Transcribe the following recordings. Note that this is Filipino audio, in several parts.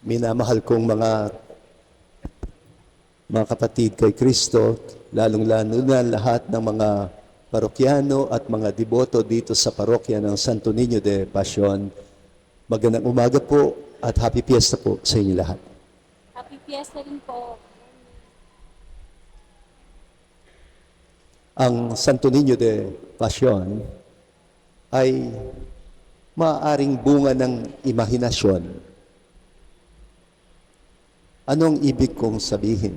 minamahal kong mga mga kapatid kay Kristo, lalong-lalo na lahat ng mga parokyano at mga deboto dito sa parokya ng Santo Niño de Pasión. Magandang umaga po at happy fiesta po sa inyo lahat. Happy Fiesta rin po. Ang Santo Niño de Pasión ay maaaring bunga ng imahinasyon. Anong ibig kong sabihin?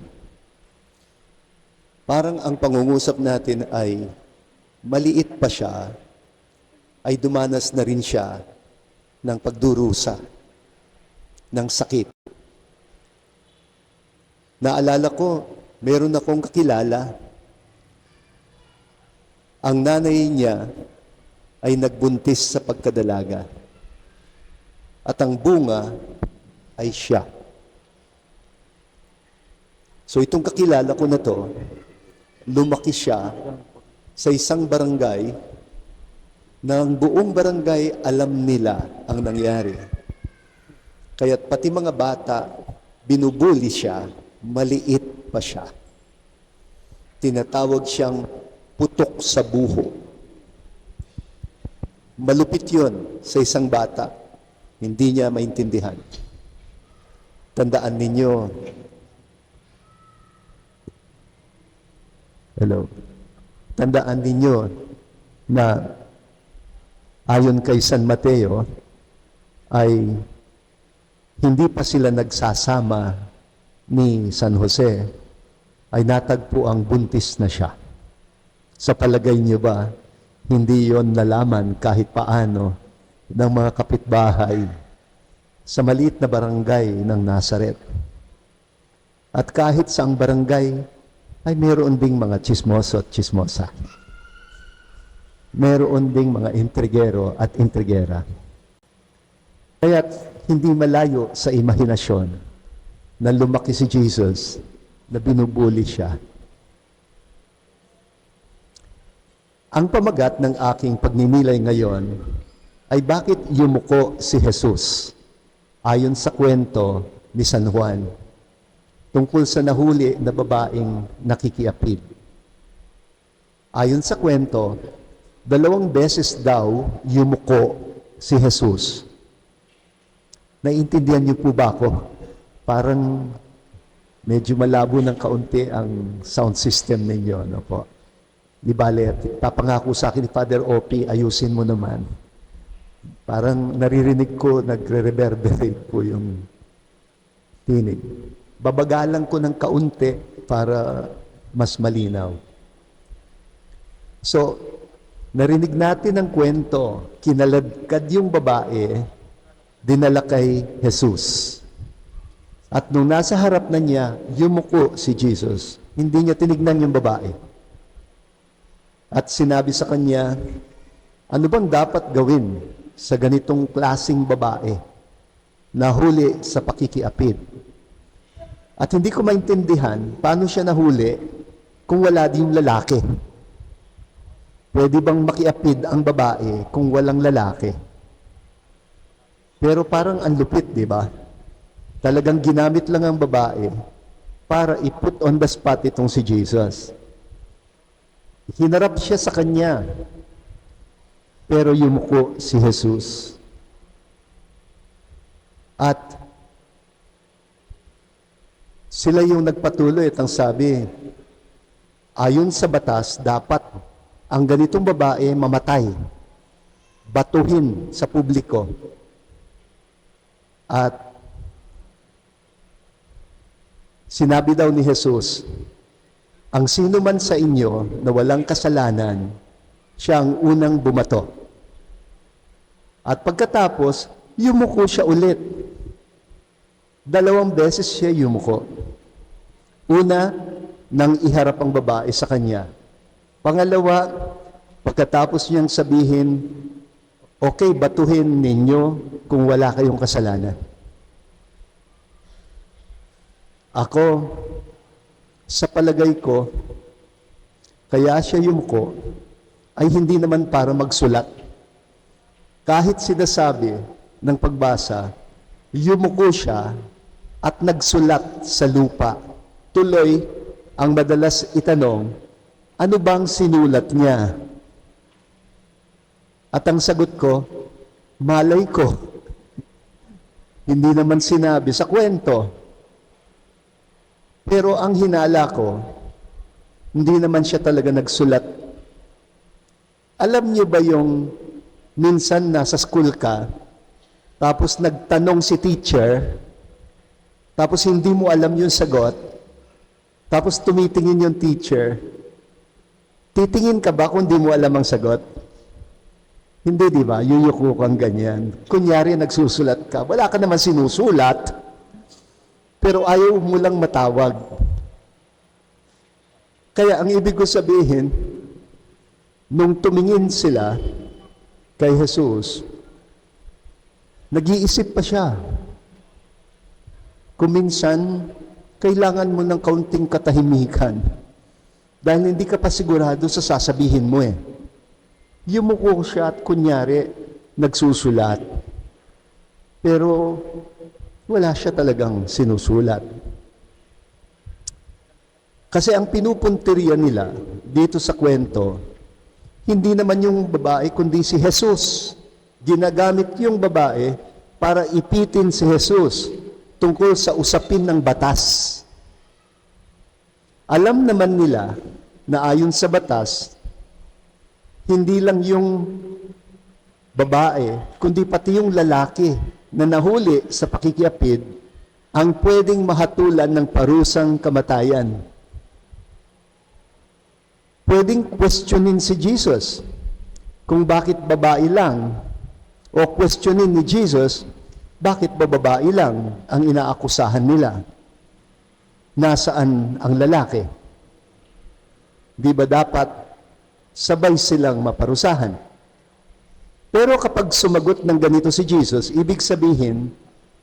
Parang ang pangungusap natin ay maliit pa siya, ay dumanas na rin siya ng pagdurusa, ng sakit. Naalala ko, meron akong kakilala ang nanay niya ay nagbuntis sa pagkadalaga. At ang bunga ay siya. So itong kakilala ko na to, lumaki siya sa isang barangay na ang buong barangay alam nila ang nangyari. Kaya't pati mga bata, binubuli siya, maliit pa siya. Tinatawag siyang putok sa buho. Malupit yon sa isang bata. Hindi niya maintindihan. Tandaan ninyo. Hello. Tandaan ninyo na ayon kay San Mateo ay hindi pa sila nagsasama ni San Jose ay natagpo ang buntis na siya. Sa palagay niyo ba, hindi yon nalaman kahit paano ng mga kapitbahay sa maliit na barangay ng Nazaret. At kahit sa ang barangay, ay meron ding mga chismoso at chismosa. Meron ding mga intrigero at intrigera. Kaya't hindi malayo sa imahinasyon na lumaki si Jesus na binubuli siya Ang pamagat ng aking pagninilay ngayon ay bakit yumuko si Jesus ayon sa kwento ni San Juan tungkol sa nahuli na babaeng nakikiapid. Ayon sa kwento, dalawang beses daw yumuko si Jesus. Naiintindihan niyo po ba ako? Parang medyo malabo ng kaunti ang sound system ninyo, no po? Di bale, papangako sa akin ni Father Opie, ayusin mo naman. Parang naririnig ko, nagre-reverberate po yung tinig. Babagalan ko ng kaunti para mas malinaw. So, narinig natin ang kwento, kinaladkad yung babae, dinala kay Jesus. At nung nasa harap na niya, yumuko si Jesus. Hindi niya tinignan yung babae. At sinabi sa kanya, ano bang dapat gawin sa ganitong klasing babae na huli sa pakikiapid? At hindi ko maintindihan paano siya nahuli kung wala din yung lalaki. Pwede bang makiapid ang babae kung walang lalaki? Pero parang ang lupit, di ba? Talagang ginamit lang ang babae para i-put on the spot itong si Jesus. Hinarap siya sa kanya. Pero yumuko si Jesus. At sila yung nagpatuloy at ang sabi, ayon sa batas, dapat ang ganitong babae mamatay, batuhin sa publiko. At sinabi daw ni Jesus, ang sino man sa inyo na walang kasalanan, siya ang unang bumato. At pagkatapos, yumuko siya ulit. Dalawang beses siya yumuko. Una, nang iharap ang babae sa kanya. Pangalawa, pagkatapos niyang sabihin, okay, batuhin ninyo kung wala kayong kasalanan. Ako, sa palagay ko, kaya siya yumuko ay hindi naman para magsulat. Kahit sinasabi ng pagbasa, yumuko siya at nagsulat sa lupa. Tuloy, ang madalas itanong, ano bang sinulat niya? At ang sagot ko, malay ko. Hindi naman sinabi sa kwento. Pero ang hinala ko, hindi naman siya talaga nagsulat. Alam niyo ba yung minsan nasa school ka, tapos nagtanong si teacher, tapos hindi mo alam yung sagot, tapos tumitingin yung teacher, titingin ka ba kung hindi mo alam ang sagot? Hindi, di ba? Yuyuko kang ganyan. Kunyari, nagsusulat ka. Wala ka naman sinusulat, pero ayaw mo lang matawag. Kaya ang ibig ko sabihin, nung tumingin sila kay Jesus, nag-iisip pa siya. Kung minsan, kailangan mo ng kaunting katahimikan. Dahil hindi ka pa sigurado sa sasabihin mo eh. Yumuko siya at kunyari, nagsusulat. Pero wala siya talagang sinusulat. Kasi ang pinupunteriya nila dito sa kwento, hindi naman yung babae kundi si Jesus. Ginagamit yung babae para ipitin si Jesus tungkol sa usapin ng batas. Alam naman nila na ayon sa batas, hindi lang yung babae, kundi pati yung lalaki na nahuli sa pakikiapid ang pwedeng mahatulan ng parusang kamatayan. Pwedeng questionin si Jesus kung bakit babae lang o questionin ni Jesus bakit ba babae lang ang inaakusahan nila? Nasaan ang lalaki? Di ba dapat sabay silang maparusahan? Pero kapag sumagot ng ganito si Jesus, ibig sabihin,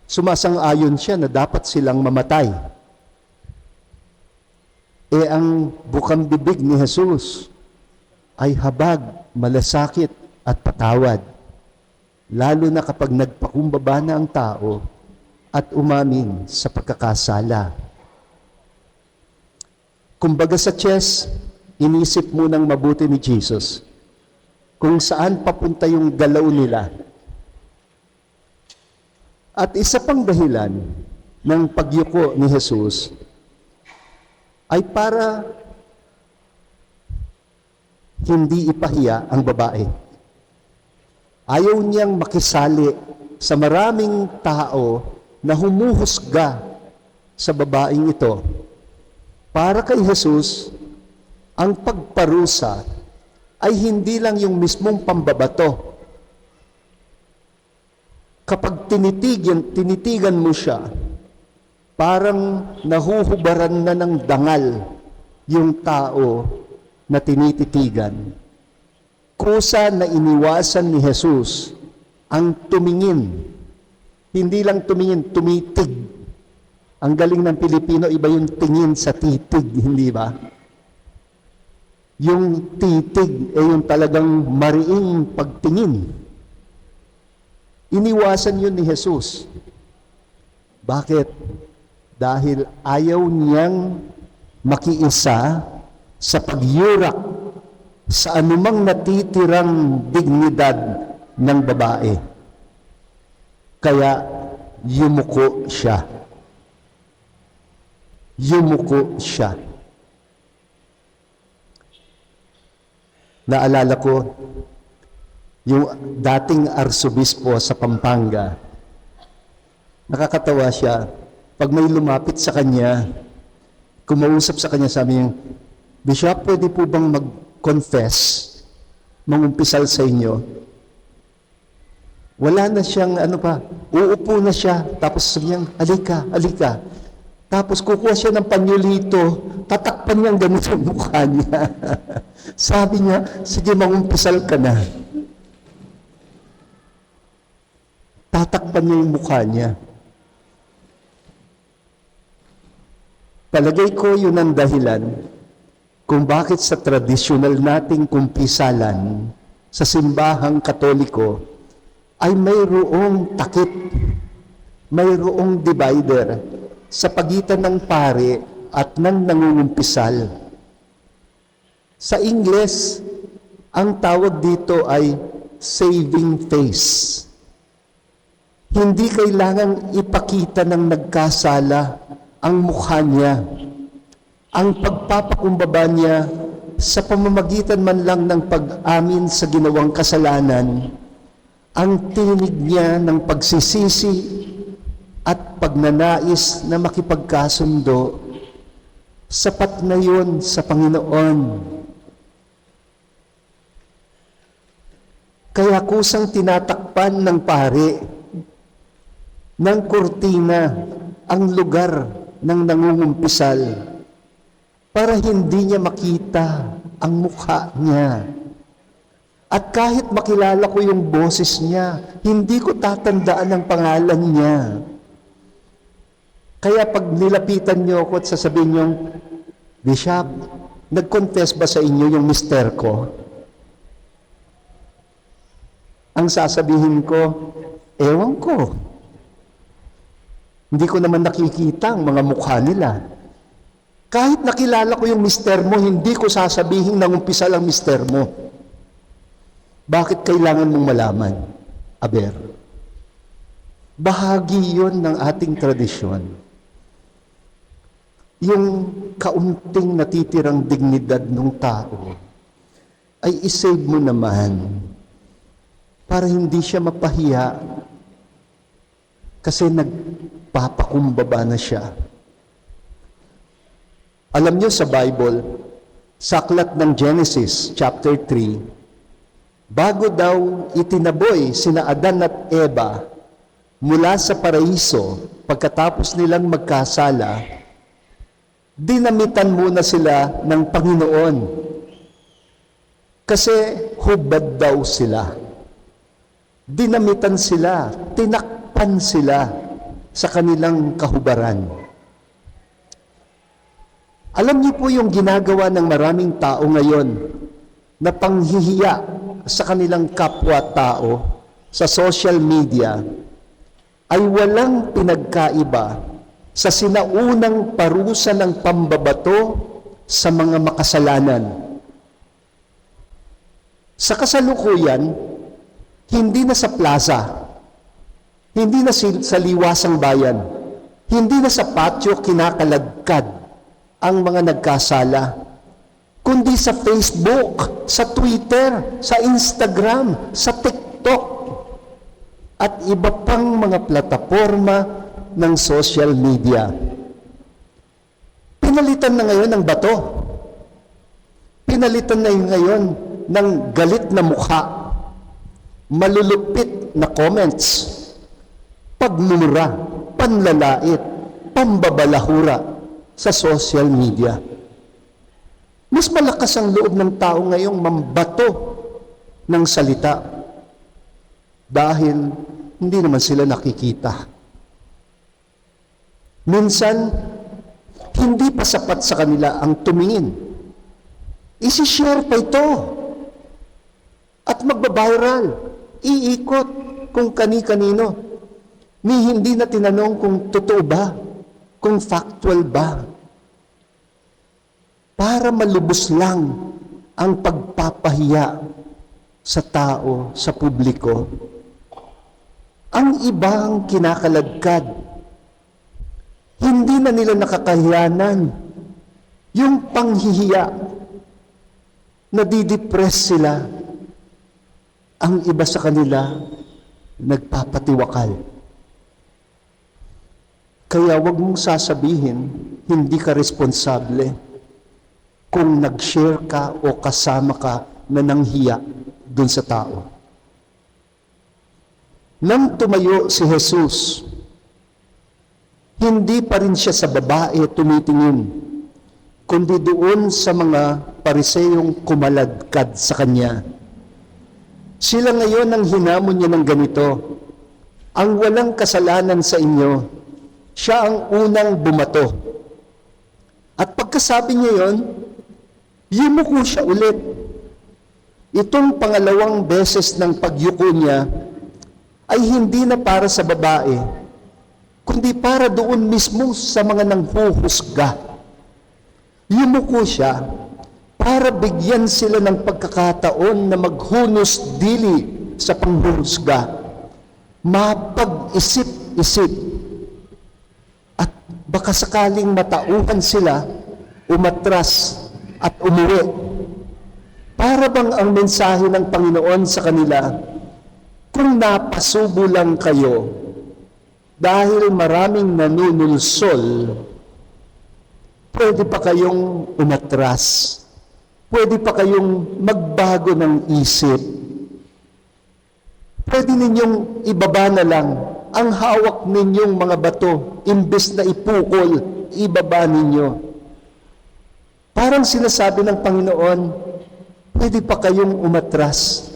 sumasang-ayon siya na dapat silang mamatay. E ang bukang bibig ni Jesus ay habag, malasakit at patawad. Lalo na kapag nagpakumbaba na ang tao at umamin sa pagkakasala. Kumbaga sa chess, inisip munang mabuti ni Jesus kung saan papunta yung galaw nila. At isa pang dahilan ng pagyuko ni Jesus ay para hindi ipahiya ang babae. Ayaw niyang makisali sa maraming tao na humuhusga sa babaeng ito. Para kay Jesus, ang pagparusa ay hindi lang yung mismong pambabato. Kapag tinitigan, tinitigan mo siya, parang nahuhubaran na ng dangal yung tao na tinititigan. Kusa na iniwasan ni Jesus ang tumingin. Hindi lang tumingin, tumitig. Ang galing ng Pilipino, iba yung tingin sa titig, hindi ba? Yung titig ay yung talagang mariing pagtingin. Iniwasan yun ni Jesus. Bakit? Dahil ayaw niyang makiisa sa pagyurak sa anumang natitirang dignidad ng babae. Kaya yumuko siya. Yumuko siya. Naalala ko, yung dating arsobispo sa Pampanga, nakakatawa siya. Pag may lumapit sa kanya, kumausap sa kanya, sabi niya, Bishop, pwede po bang mag-confess, mangumpisal sa inyo? Wala na siyang ano pa, uupo na siya, tapos sabi niya, alika, alika. Tapos kukuha siya ng panyolito, tatakpan niyang ganito ang mukha niya. sabi niya, sige mangumpisal ka na. Tatakpan niya yung mukha niya. Palagay ko yun ang dahilan kung bakit sa tradisyonal nating kumpisalan sa simbahang katoliko ay mayroong takip, mayroong divider sa pagitan ng pare at ng nangungumpisal. Sa Ingles, ang tawag dito ay saving face. Hindi kailangang ipakita ng nagkasala ang mukha niya. Ang pagpapakumbaba niya sa pamamagitan man lang ng pag-amin sa ginawang kasalanan, ang tinig niya ng pagsisisi at pagnanais na makipagkasundo, sapat na yun sa Panginoon. Kaya kusang tinatakpan ng pare ng kurtina ang lugar ng nangungumpisal para hindi niya makita ang mukha niya. At kahit makilala ko yung boses niya, hindi ko tatandaan ang pangalan niya. Kaya pag nilapitan niyo ako at sasabihin niyo, Bishop, nag-confess ba sa inyo yung mister ko? Ang sasabihin ko, ewan ko. Hindi ko naman nakikita ang mga mukha nila. Kahit nakilala ko yung mister mo, hindi ko sasabihin nang umpisa lang mister mo. Bakit kailangan mong malaman? Aber. Bahagi yon ng ating tradisyon. Yung kaunting natitirang dignidad ng tao ay isave mo naman para hindi siya mapahiya kasi nagpapakumbaba na siya. Alam niyo sa Bible, sa aklat ng Genesis chapter 3, bago daw itinaboy sina Adan at Eva mula sa paraiso pagkatapos nilang magkasala, dinamitan muna sila ng Panginoon. Kasi hubad daw sila. Dinamitan sila, tinakpan sila sa kanilang kahubaran. Alam niyo po yung ginagawa ng maraming tao ngayon na panghihiya sa kanilang kapwa-tao sa social media ay walang pinagkaiba sa sinaunang parusa ng pambabato sa mga makasalanan. Sa kasalukuyan, hindi na sa plaza, hindi na sa liwasang bayan, hindi na sa patio kinakaladkad ang mga nagkasala, kundi sa Facebook, sa Twitter, sa Instagram, sa TikTok, at iba pang mga plataforma ng social media. Pinalitan na ngayon ng bato. Pinalitan na ngayon ng galit na mukha, malulupit na comments, pagmumura, panlalait, pambabalahura sa social media. Mas malakas ang loob ng tao ngayong mambato ng salita dahil hindi naman sila nakikita. Minsan, hindi pa sapat sa kanila ang tumingin. Isi-share pa ito. At magbabiral. Iikot kung kani-kanino. Ni hindi na tinanong kung totoo ba, kung factual ba. Para malubos lang ang pagpapahiya sa tao, sa publiko. Ang ibang kinakaladkad hindi na nila nakakahiyanan yung panghihiya. Nadidepress sila. Ang iba sa kanila, nagpapatiwakal. Kaya wag mong sasabihin, hindi ka responsable kung nag-share ka o kasama ka na nanghiya dun sa tao. Nang tumayo si Jesus, hindi pa rin siya sa babae tumitingin, kundi doon sa mga pariseyong kumaladkad sa kanya. Sila ngayon ang hinamon niya ng ganito, ang walang kasalanan sa inyo, siya ang unang bumato. At pagkasabi niya yon, yumuko siya ulit. Itong pangalawang beses ng pagyuko niya ay hindi na para sa babae, kundi para doon mismo sa mga nanghuhusga. Yumuko siya para bigyan sila ng pagkakataon na maghunos dili sa panghuhusga, mapag-isip-isip, baka sakaling matauhan sila, umatras at umuwi. Para bang ang mensahe ng Panginoon sa kanila, kung napasubo lang kayo dahil maraming nanunulsol, pwede pa kayong umatras. Pwede pa kayong magbago ng isip. Pwede ninyong ibaba na lang ang hawak ninyong mga bato, imbes na ipukol, ibaba ninyo. Parang sinasabi ng Panginoon, pwede pa kayong umatras.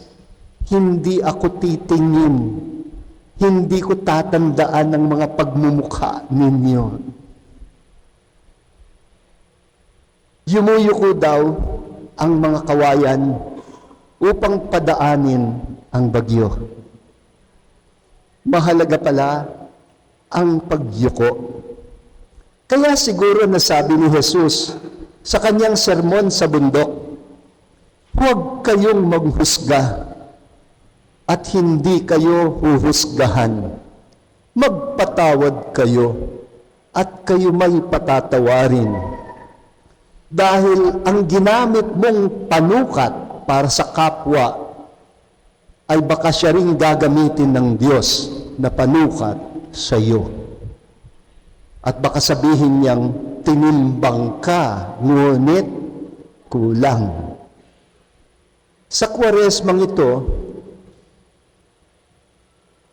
Hindi ako titingin. Hindi ko tatandaan ang mga pagmumukha ninyo. Yumuyuko daw ang mga kawayan upang padaanin ang bagyo. Mahalaga pala ang pagyuko. Kaya siguro nasabi ni Jesus sa kanyang sermon sa bundok, huwag kayong maghusga at hindi kayo huhusgahan. Magpatawad kayo at kayo may patatawarin. Dahil ang ginamit mong panukat para sa kapwa ay baka siya rin gagamitin ng Diyos na panukat sa iyo. At baka sabihin niyang, tinimbang ka, ngunit kulang. Sa kwaresmang ito,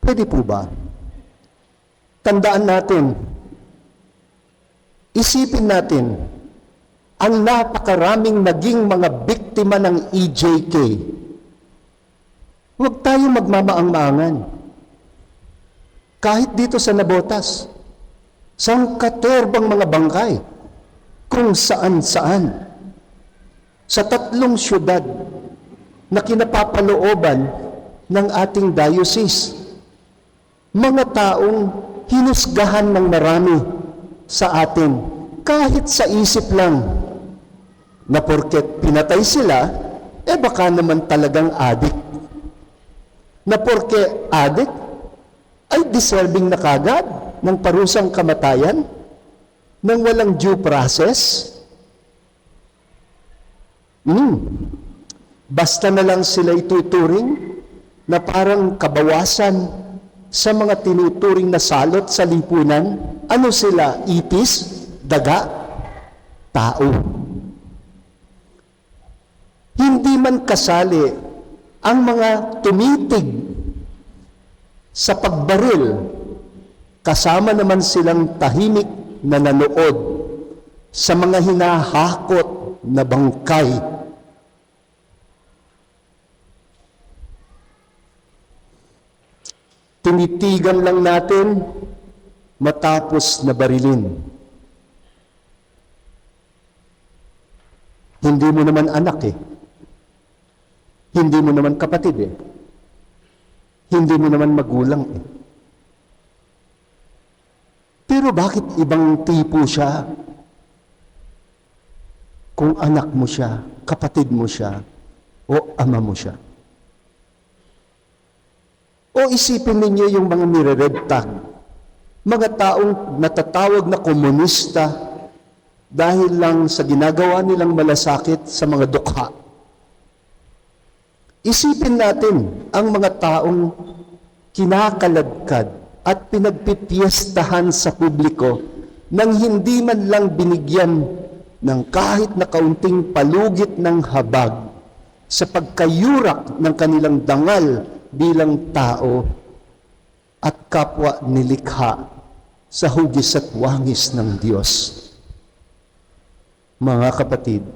pwede po ba? Tandaan natin, isipin natin, ang napakaraming naging mga biktima ng EJK. Huwag tayo magmamaang-maangan. Kahit dito sa Nabotas, sangkaterbang mga bangkay, kung saan-saan. Sa tatlong syudad na kinapapalooban ng ating diocese, mga taong hinusgahan ng marami sa atin, kahit sa isip lang, na porket pinatay sila, eh baka naman talagang adik. Na porke adik, ay deserving na kagad ng parusang kamatayan nang walang due process? Hmm. Basta na lang sila ituturing na parang kabawasan sa mga tinuturing na salot sa lipunan. Ano sila? Itis? Daga? Tao. Hindi man kasali ang mga tumitig sa pagbaril kasama naman silang tahimik na nanood sa mga hinahakot na bangkay. Tinitigan lang natin matapos na barilin. Hindi mo naman anak eh. Hindi mo naman kapatid eh. Hindi mo naman magulang eh. Pero bakit ibang tipo siya? Kung anak mo siya, kapatid mo siya, o ama mo siya. O isipin ninyo yung mga nire-red tag, mga taong natatawag na komunista dahil lang sa ginagawa nilang malasakit sa mga dukha. Isipin natin ang mga taong kinakaladkad at pinagpipiestahan sa publiko nang hindi man lang binigyan ng kahit na kaunting palugit ng habag sa pagkayurak ng kanilang dangal bilang tao at kapwa nilikha sa hugis at wangis ng Diyos. Mga kapatid,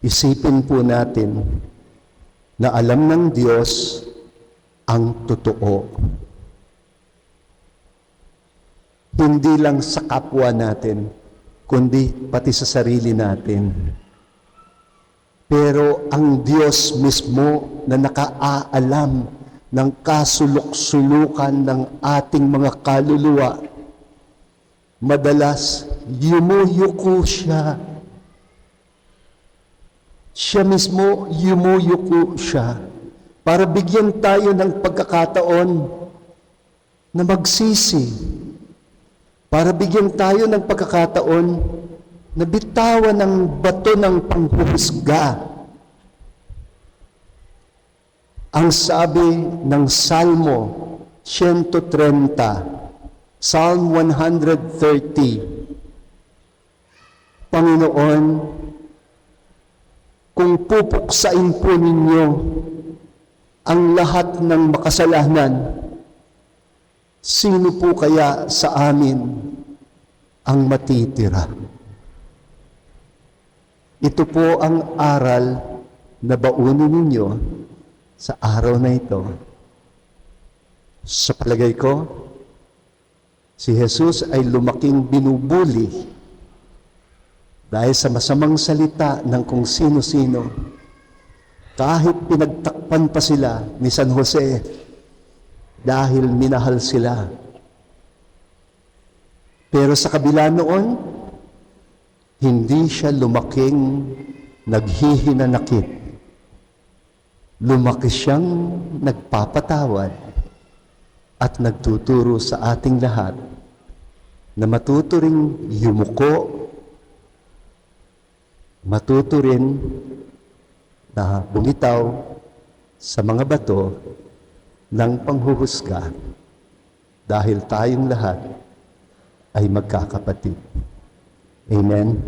isipin po natin na alam ng Diyos ang totoo. Hindi lang sa kapwa natin, kundi pati sa sarili natin. Pero ang Diyos mismo na nakaaalam ng kasulok-sulukan ng ating mga kaluluwa, madalas yumuyuko siya. Siya mismo yumuyuko siya para bigyan tayo ng pagkakataon na magsisi. Para bigyan tayo ng pagkakataon na bitawan ng bato ng panghuhusga. Ang sabi ng Salmo 130, Psalm 130, Panginoon, kung pupuksain po ninyo ang lahat ng makasalanan, sino po kaya sa amin ang matitira? Ito po ang aral na baunin ninyo sa araw na ito. Sa palagay ko, si Jesus ay lumaking binubuli dahil sa masamang salita ng kung sino-sino. Kahit pinagtakpan pa sila ni San Jose dahil minahal sila. Pero sa kabila noon, hindi siya lumaking naghihinanakit. Lumaki siyang nagpapatawad at nagtuturo sa ating lahat na matuto ring yumuko, matuto rin na bumitaw sa mga bato ng panghuhusga dahil tayong lahat ay magkakapatid. Amen.